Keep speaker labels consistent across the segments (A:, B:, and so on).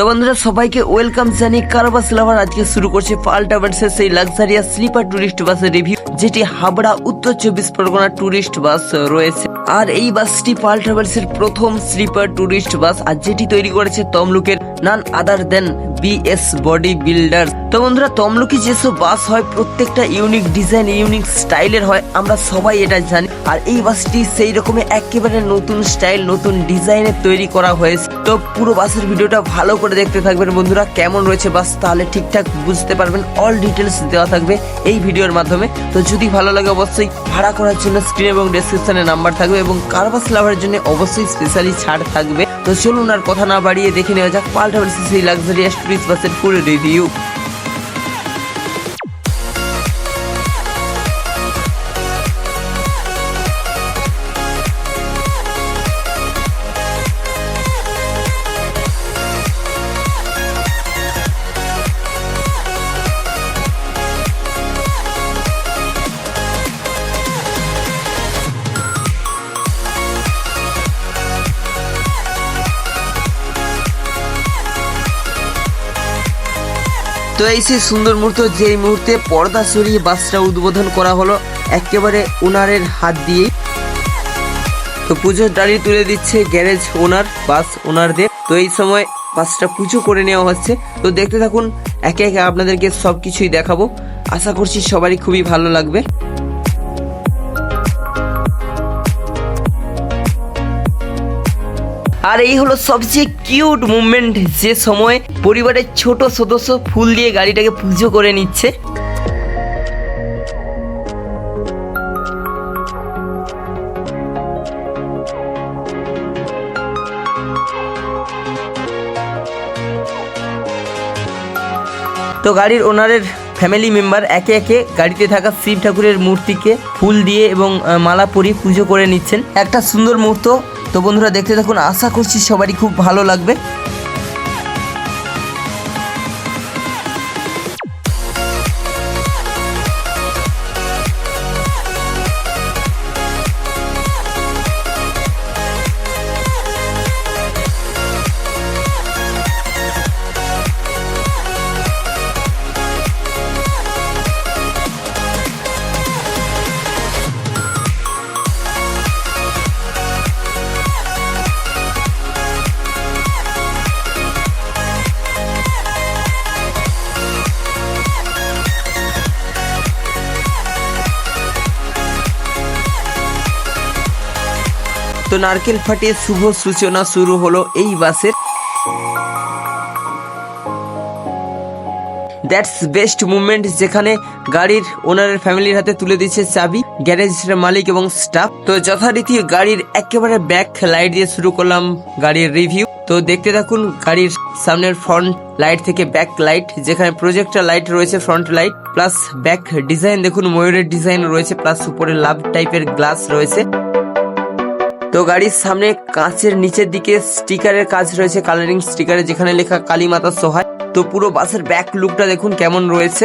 A: তো বন্ধুরা, সবাইকে ওয়েলকাম জানি কারবাস লাভার আজকে শুরু করছে পাল্টা ভার্সের সেই লাক্সারিয়া স্লিপার টুরিস্ট বাসের রিভিউ যেটি হাবড়া, উত্তর চব্বিশ পরগনা টুরিস্ট বাস রয়েছে। আর এই বাসটি পাল্টা ট্রাভেলসের প্রথম স্লিপার টুরিস্ট বাস আর যেটি তৈরি করেছে তমলুকের none other than BS body builder তো বন্ধুরা, তমলুকি যেসব বাস হয়, প্রত্যেকটা ইউনিক ডিজাইন ইউনিক স্টাইলের হয়, আমরা সবাই এটা জানি। আর এই বাসটি সেই রকমের একেবারে নতুন স্টাইল, নতুন ডিজাইনের তৈরি করা হয়েছে। তো পুরো বাসের ভিডিওটা ভালো করে দেখতে থাকবেন বন্ধুরা, কেমন রয়েছে বাস, তাহলে ঠিকঠাক বুঝতে পারবেন। অল ডিটেলস দেওয়া থাকবে এই ভিডিওর মাধ্যমে। তো যদি ভালো লাগে অবশ্যই ভাড়া করার জন্য স্ক্রিন এবং ডেসক্রিপশনে নাম্বার থাকবে এবং কারবাস লাভারের জন্য অবশ্যই স্পেশালি ছাড় থাকবে। তো চলুন আর কথা না বাড়িয়ে দেখে নেওয়া যাক পাল্টা সেই লাক্সারি টুরিস্ট বাসের ফুল রিভিউ তো এই সেই সুন্দর মুহূর্ত, যেই মুহূর্তে পর্দা সরিয়ে বাসটা উদ্বোধন করা হলো, একেবারে ওনারের হাত দিয়ে তো পুজোর ডালি তুলে দিচ্ছে গ্যারেজ ওনার, বাস ওনারদের। তো এই সময় বাসটা পুজো করে নেওয়া হচ্ছে। তো দেখতে থাকুন, একে একে আপনাদেরকে সব কিছুই দেখাবো। আশা করছি সবারই খুবই ভালো লাগবে। আর এই হলো সবচেয়ে কিউট মুভমেন্ট যে সময় পরিবারের ছোট সদস্য ফুল দিয়ে গাড়িটাকে পুজো করে নিচ্ছে। তো গাড়ির ওনারের ফ্যামিলি মেম্বার একে একে গাড়িতে থাকা শিব ঠাকুরের মূর্তিকে ফুল দিয়ে এবং মালা পরিয়ে পুজো করে নিচ্ছেন। একটা সুন্দর মুহূর্ত তো বন্ধুরা দেখতে থাকুন আশা করছি সবারই খুব ভালো লাগবে। তো নারকেল ফাটিয়ে শুভ সূচনা শুরু হলো এই বাসের। দ্যাটস বেস্ট মুভমেন্ট যেখানে গাড়ির ওনারের ফ্যামিলির হাতে তুলে দিচ্ছে চাবি গ্যারেজের মালিক এবং স্টাফ তো যথারীতি গাড়ির একেবারে ব্যাক লাইট দিয়ে শুরু করলাম গাড়ির রিভিউ তো দেখতে থাকুন গাড়ির সামনের ফ্রন্ট লাইট থেকে ব্যাক লাইট যেখানে প্রজেক্টর লাইট রয়েছে front light plus back design দেখুন ময়ূরের ডিজাইন রয়েছে প্লাস উপরে লাভ টাইপের গ্লাস রয়েছে। তো গাড়ির সামনে কাঁচের নিচের দিকে স্টিকারের কাজ রয়েছে কালারিং স্টিকারে যেখানে লেখা কালী মাতা সহায় তো পুরো বাসের ব্যাক লুকটা দেখুন কেমন রয়েছে।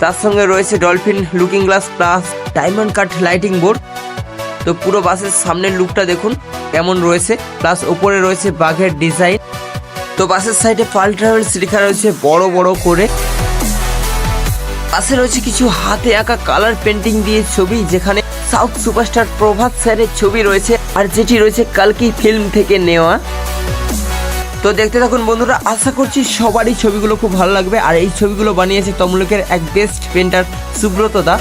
A: তার সঙ্গে রয়েছে dolphin looking glass plus diamond cut lighting board তো পুরো বাসের সামনের লুকটা দেখুন কেমন রয়েছে। প্লাস উপরে রয়েছে বাঘের ডিজাইন তো বাসের সাইডে পাল ট্রাভেলস লেখা রয়েছে বড় বড় করে। পাশে রয়েছে কিছু হাতে আঁকা কালার পেন্টিং দিয়ে ছবি, যেখানে সাউথ সুপারস্টার প্রভাত স্যারের ছবি রয়েছে, আর যেটি রয়েছে কালকি ফিল্ম থেকে নেওয়া। তো দেখতে থাকুন বন্ধুরা, আশা করছি সবারই ছবিগুলো খুব ভালো লাগবে, আর এই ছবিগুলো বানিয়েছে তমলুকের এক বেস্ট পেন্টার সুব্রত দা।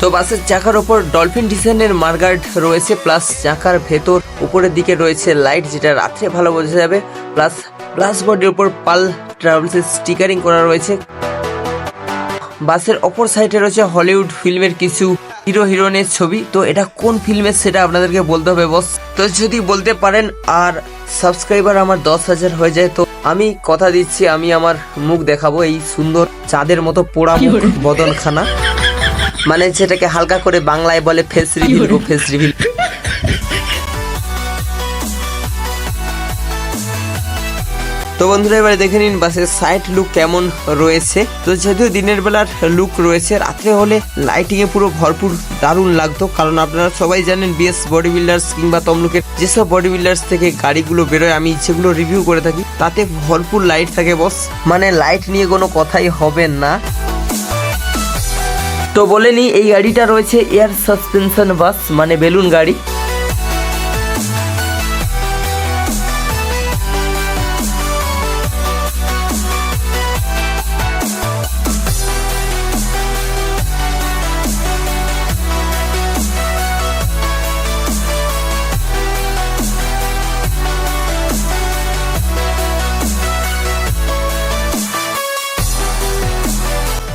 A: তো বাসের চাকার ওপর ডলফিন ডিজাইনের মার্গার্ড রয়েছে প্লাস চাকার ভেতর উপরের দিকে রয়েছে লাইট যেটা রাত্রে ভালো বোঝা যাবে প্লাস প্লাস বডির উপর পাল ট্রাভেলসের স্টিকারিং করা রয়েছে। বাসের অপর সাইডে রয়েছে হলিউড ফিল্মের কিছু হিরো হিরোইনের ছবি। তো এটা কোন ফিল্মের সেটা আপনাদেরকে বলতে হবে বস তো যদি বলতে পারেন আর সাবস্ক্রাইবার আমার দশ হাজার হয়ে যায় তো আমি কথা দিচ্ছি আমি আমার মুখ দেখাবো এই সুন্দর চাঁদের মতো পোড়া মুখ বদনখানা। মানে যেটাকে হালকা করে বাংলায় বলে ফেস রিভিল ফেস রিভিল তো বন্ধুরা, এবারে দেখে নিন বাসের সাইড লুক কেমন রয়েছে। তো যদিও দিনের বেলার লুক রয়েছে, রাত্রে হলে লাইটিং এ পুরো ভরপুর দারুণ লাগতো। কারণ আপনারা সবাই জানেন বিএস বডি বিল্ডার্স কিংবা তমলুকের যেসব বডি বিল্ডার্স থেকে গাড়িগুলো বেরোয়, আমি সেগুলো রিভিউ করে থাকি। তাতে ভরপুর লাইট থাকে বস মানে লাইট নিয়ে কোনো কথাই হবে না। তো বলে নি, এই গাড়িটা রয়েছে এয়ার সাসপেনশন বাস মানে বেলুন গাড়ি।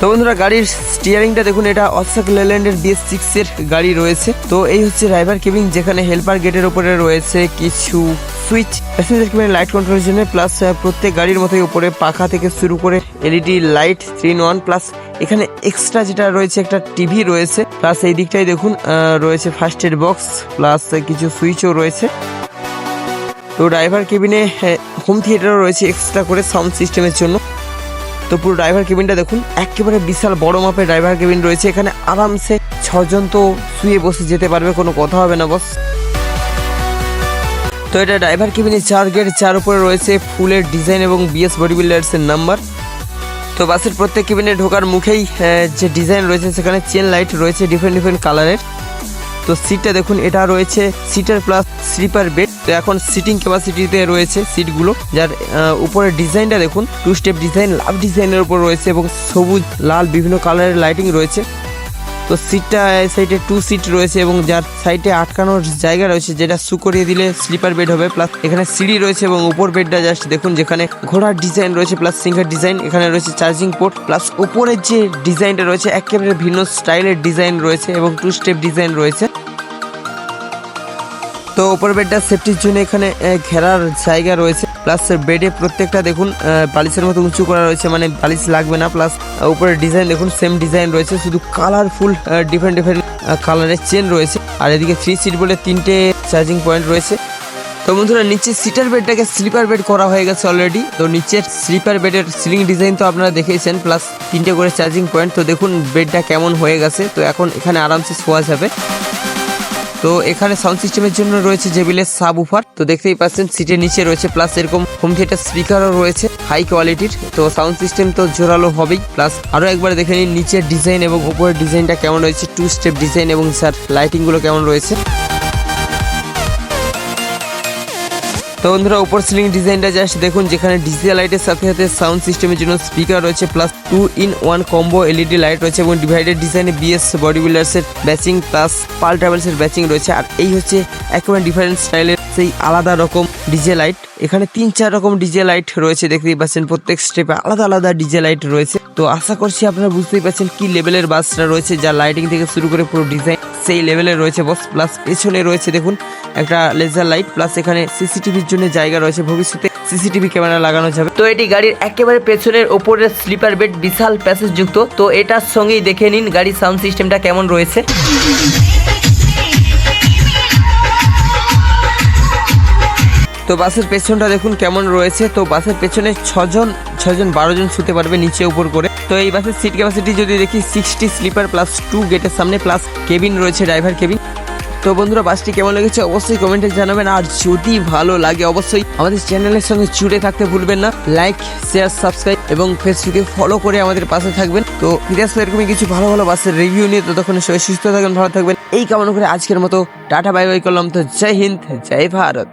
A: তো বন্ধুরা, গাড়ির স্টিয়ারিংটা দেখুন, এটা অশোক লেল্যান্ডের বিএস সিক্স এর গাড়ি রয়েছে। তো এই হচ্ছে ড্রাইভার কেবিন যেখানে হেল্পার গেটের উপরে রয়েছে কিছু সুইচ প্যাসেঞ্জার কেবিনের লাইট কন্ট্রোলের জন্য প্লাস প্রত্যেক গাড়ির মতোই উপরে পাখা থেকে শুরু করে LED light three in one plus এখানে এক্সট্রা যেটা রয়েছে, একটা টিভি রয়েছে। প্লাস এই দিকটাই দেখুন রয়েছে ফার্স্ট এড বক্স প্লাস কিছু সুইচও রয়েছে। তো ড্রাইভার কেবিনে হোম থিয়েটারও রয়েছে এক্সট্রা করে সাউন্ড সিস্টেমের জন্য। তো পুরো ড্রাইভার কেবিনটা দেখুন, একেবারে বিশাল বড় মাপের ড্রাইভার কেবিন রয়েছে এখানে। আরামসে ছজন তো শুয়ে বসে যেতে পারবে, কোনো কথা হবে না বস তো এটা ড্রাইভার কেবিনে চার গেট চার উপরে রয়েছে ফুলের ডিজাইন এবং বিএস বডি বিল্ডার্সের নাম্বার তো বাসের প্রত্যেক কেবিনে ঢোকার মুখেই যে ডিজাইন রয়েছে, সেখানে চেন লাইট রয়েছে ডিফারেন্ট ডিফারেন্ট কালারের তো সিটটা দেখুন, এটা রয়েছে সিটার প্লাস স্লিপার বেড তো এখন সিটিং ক্যাপাসিটিতে রয়েছে সিটগুলো যার উপরে ডিজাইনটা দেখুন টু স্টেপ ডিজাইন লাভ ডিজাইনের উপর রয়েছে এবং সবুজ, লাল, বিভিন্ন কালারের লাইটিং রয়েছে। তো সিটটা সাইডে টু সিট রয়েছে এবং যার সাইডে আটকানোর জায়গা রয়েছে যেটা সু করিয়ে দিলে স্লিপার বেড হবে প্লাস এখানে সিঁড়ি রয়েছে এবং উপর বেডটা জাস্ট দেখুন যেখানে ঘোড়ার ডিজাইন রয়েছে প্লাস সিঙ্গার ডিজাইন এখানে রয়েছে চার্জিং পোর্ট প্লাস উপরের যে ডিজাইনটা রয়েছে একেবারে ভিন্ন স্টাইলের ডিজাইন রয়েছে এবং টু স্টেপ ডিজাইন রয়েছে। তো উপর বেডটা সেফটির জন্য এখানে ঘেরার জায়গা রয়েছে। প্লাস বেডে প্রত্যেকটা দেখুন বালিশের মতো উঁচু করা রয়েছে মানে বালিশ লাগবে না। প্লাস উপরের ডিজাইন দেখুন সেম ডিজাইন রয়েছে, শুধু কালারফুল ডিফারেন্ট ডিফারেন্ট কালারের চেন রয়েছে। আর এদিকে থ্রি সিট বলে তিনটে চার্জিং পয়েন্ট রয়েছে। তো বন্ধুরা, নিচে সিটার বেডটাকে স্লিপার বেড করা হয়ে গেছে অলরেডি তো নিচের স্লিপার বেডের সিলিং ডিজাইন তো আপনারা দেখেইছেন প্লাস তিনটে করে চার্জিং পয়েন্ট তো দেখুন বেডটা কেমন হয়ে গেছে। তো এখন এখানে আরামসে শোয়া যাবে। তো এখানে সাউন্ড সিস্টেমের জন্য রয়েছে জেবিলের সাব উফার তো দেখতেই পাচ্ছেন সিটের নিচে রয়েছে প্লাস এরকম হোম থিয়েটার স্পিকারও রয়েছে হাই কোয়ালিটির তো সাউন্ড সিস্টেম তো জোরালো হবেই। প্লাস আরও একবার দেখে নিন, নিচের ডিজাইন এবং উপরের ডিজাইনটা কেমন রয়েছে টু স্টেপ ডিজাইন এবং স্যার লাইটিংগুলো কেমন রয়েছে। তো বন্ধুরা, উপর সিলিং ডিজাইনটা জাস্ট দেখুন, যেখানে ডিজিটাল লাইটের সাথে সাথে সাউন্ড সিস্টেমের জন্য স্পিকার রয়েছে plus two in one combo LED light রয়েছে এবং ডিভাইডেড ডিজাইনে বিএস বডি বিল্ডার্সের ব্যাচিং প্লাস পাল ট্রাভেলসের ব্যাচিং রয়েছে। আর এই হচ্ছে একেবারে ডিফারেন্ট স্টাইলের সেই আলাদা রকম ডিজে লাইট এখানে তিন চার রকম ডিজে লাইট রয়েছে, দেখতেই পাচ্ছেন প্রত্যেক স্টেপে আলাদা আলাদা ডিজে লাইট রয়েছে। তো আশা করছি আপনারা বুঝতেই পারছেন কি লেভেলের বাসটা রয়েছে, যা লাইটিং থেকে শুরু করে পুরো ডিজাইন সেই লেভেলে রয়েছে বস প্লাস পেছনে রয়েছে, দেখুন, একটা লেজার লাইট প্লাস এখানে সিসিটিভির জন্য জায়গা রয়েছে। ভবিষ্যতে সিসিটিভি ক্যামেরা লাগানো যাবে। তো এটি গাড়ির একেবারে পেছনের ওপরের স্লিপার বেড বিশাল প্যাসেজ যুক্ত। তো এটার সঙ্গেই দেখে নিন গাড়ির সাউন্ড সিস্টেমটা কেমন রয়েছে। তো বাসের পেছনটা দেখুন কেমন রয়েছে। তো বাসের পেছনে ছজন ছজন বারো জন শুতে পারবে নিচে উপর করে। তো এই বাসের সিট ক্যাপাসিটি যদি দেখি সিক্সটি স্লিপার প্লাস টু গেটের সামনে প্লাস কেবিন রয়েছে ড্রাইভার কেবিন তো বন্ধুরা, বাসটি কেমন লেগেছে অবশ্যই কমেন্টে জানাবেন। আর যদি ভালো লাগে অবশ্যই আমাদের চ্যানেলের সঙ্গে জুড়ে থাকতে ভুলবেন না। লাইক শেয়ার সাবস্ক্রাইব এবং ফেসবুকে ফলো করে আমাদের পাশে থাকবেন। তো ফিরে এরকমই কিছু ভালো ভালো বাসের রিভিউ নিয়ে। ততক্ষণ সবাই সুস্থ থাকবেন, ভালো থাকবেন। এই কামনা করে আজকের মতো টাটা বাই বাই করলাম। তো জয় হিন্দ, জয় ভারত।